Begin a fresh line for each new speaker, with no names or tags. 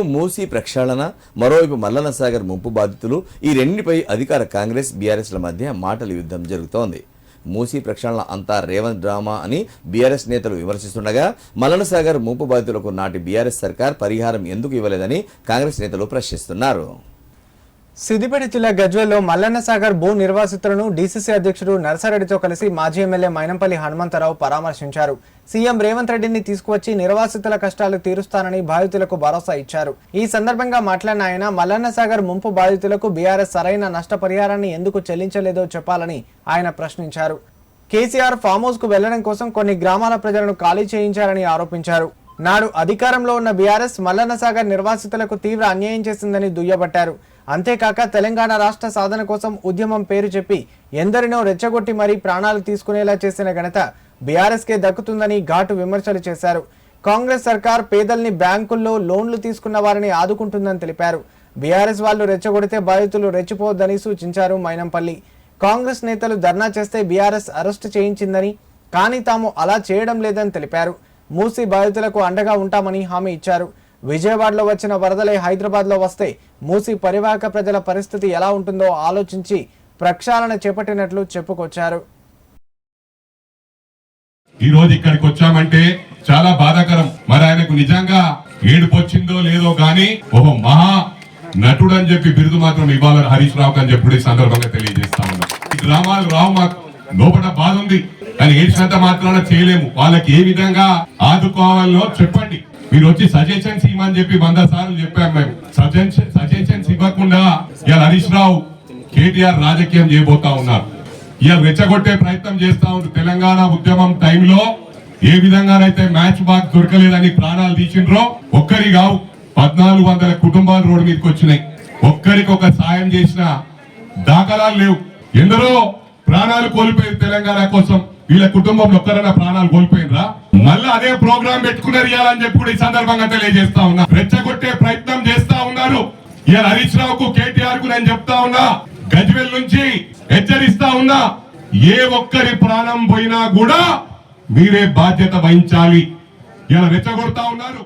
ఒకవైపు మూసీ ప్రక్షాళన మరోవైపు మల్లన్న సాగర్ ముంపు బాధితులు ఈ రెండిపై అధికార కాంగ్రెస్ బీఆర్ఎస్ల మధ్య మాటల యుద్ధం జరుగుతోంది. మూసీ ప్రక్షాళన అంతా రేవంత్ డ్రామా అని బీఆర్ఎస్ నేతలు విమర్శిస్తుండగా మల్లన్న సాగర్ ముంపు బాధితులకు నాటి బీఆర్ఎస్ సర్కార్ పరిహారం ఎందుకు ఇవ్వలేదని కాంగ్రెస్ నేతలు ప్రశ్నిస్తున్నారు.
సిద్దిపేట జిల్లా గజ్వేల్లో మల్లన్న సాగర్ భూ నిర్వాసితులను డీసీసీ అధ్యక్షుడు నర్సారెడ్డితో కలిసి మాజీ ఎమ్మెల్యే మైనంపల్లి హనుమంతరావు పరామర్శించారు. సీఎం రేవంత్ రెడ్డిని తీసుకువచ్చి నిర్వాసితుల కష్టాలు తీరుస్తానని బాధితులకు భరోసా ఇచ్చారు. ఈ సందర్భంగా మాట్లాడిన ఆయన మల్లన్న సాగర్ ముంపు బాధితులకు బీఆర్ఎస్ సరైన నష్టపరిహారాన్ని ఎందుకు చెల్లించలేదో చెప్పాలని ఆయన ప్రశ్నించారు. కేసీఆర్ ఫామ్ హౌస్కు వెళ్ళడం కోసం కొన్ని గ్రామాల ప్రజలను ఖాళీ చేయించారని ఆరోపించారు. నాడు అధికారంలో ఉన్న బీఆర్ఎస్ మల్లన్న సాగర్ నిర్వాసితులకు తీవ్ర అన్యాయం చేసిందని దుయ్యబట్టారు. అంతేకాక తెలంగాణ రాష్ట్ర సాధన కోసం ఉద్యమం పేరు చెప్పి ఎందరినో రెచ్చగొట్టి మరీ ప్రాణాలు తీసుకునేలా చేసిన ఘనత బీఆర్ఎస్కే దక్కుతుందని ఘాటు విమర్శలు చేశారు. కాంగ్రెస్ సర్కార్ పేదల్ని బ్యాంకుల్లో లోన్లు తీసుకున్న వారిని ఆదుకుంటుందని తెలిపారు. బీఆర్ఎస్ వాళ్ళు రెచ్చగొడితే బాధితులు రెచ్చిపోవద్దని సూచించారు మైనంపల్లి. కాంగ్రెస్ నేతలు ధర్నా చేస్తే బీఆర్ఎస్ అరెస్టు చేయించిందని కానీ తాము అలా చేయడం లేదని తెలిపారు. మూసీ బాధితులకు అండగా ఉంటామని హామీ ఇచ్చారు. విజయవాడలో వచ్చిన వరదలే హైదరాబాద్లో వస్తే మూసి పరివాహక ప్రజల పరిస్థితి ఎలా ఉంటుందో ఆలోచించి ప్రక్షాళన చేపట్టినట్లు చెప్పుకొచ్చారు.
ఈ రోజు ఇక్కడికి వచ్చామంటే చాలా బాధాకరం. మరి ఆయనకు నిజంగా ఏడుపు వచ్చిందో లేదో గాని ఒక మహా నటుడు అని చెప్పి బిరుదు మాత్రం ఇవ్వాలని హరీష్ రావు అని చెప్పి సందర్భంగా తెలియజేస్తా ఈ గ్రామాలు రావు మాకు. లోపల బాధ ఉంది. కానీ ఏడ్చినంత మాత్రాన చేయలేము. వాళ్ళకి ఏ విధంగా ఆదుకోవాలో చెప్పండి. మీరు వచ్చి సజెషన్స్ ఇవ్వమని చెప్పి వంద సార్లు చెప్పాం మేము. సజెషన్ సజెషన్స్ ఇవ్వకుండా ఇవాళ హరీష్ రావు కేటీఆర్ రాజకీయం చేయబోతా ఉన్నారు. ఇవాళ రెచ్చగొట్టే ప్రయత్నం చేస్తా ఉంది తెలంగాణ ఉద్యమం టైంలో ఏ విధంగానైతే మ్యాచ్ బాక్ దొరకలేదని ప్రాణాలు తీసిండ్రో ఒక్కరి కావు పద్నాలుగు వందల కుటుంబాలు రోడ్డు మీదకి వచ్చినాయి. ఒక్కరికి ఒక సాయం చేసిన దాఖలాలు లేవు. ఎందరో ప్రాణాలు కోల్పోయి తెలంగాణ కోసం. వీళ్ళ కుటుంబంలో ఒక్కరైనా ప్రాణాలు కోల్పోయినరా? మళ్ళీ అదే ప్రోగ్రామ్ పెట్టుకున్నారు ఇవ్వాలని చెప్పి కూడా ఈ సందర్భంగా తెలియజేస్తా ఉన్నా. రెచ్చగొట్టే ప్రయత్నం చేస్తా ఉన్నారు. ఇవాళ హరీష్ రావుకు కేటీఆర్కు నేను చెప్తా ఉన్నా. గజ్వెల్ నుంచి హెచ్చరిస్తా ఉన్నా. ఏ ఒక్కరి ప్రాణం పోయినా కూడా మీరే బాధ్యత వహించాలి. ఇలా రెచ్చగొడతా ఉన్నారు.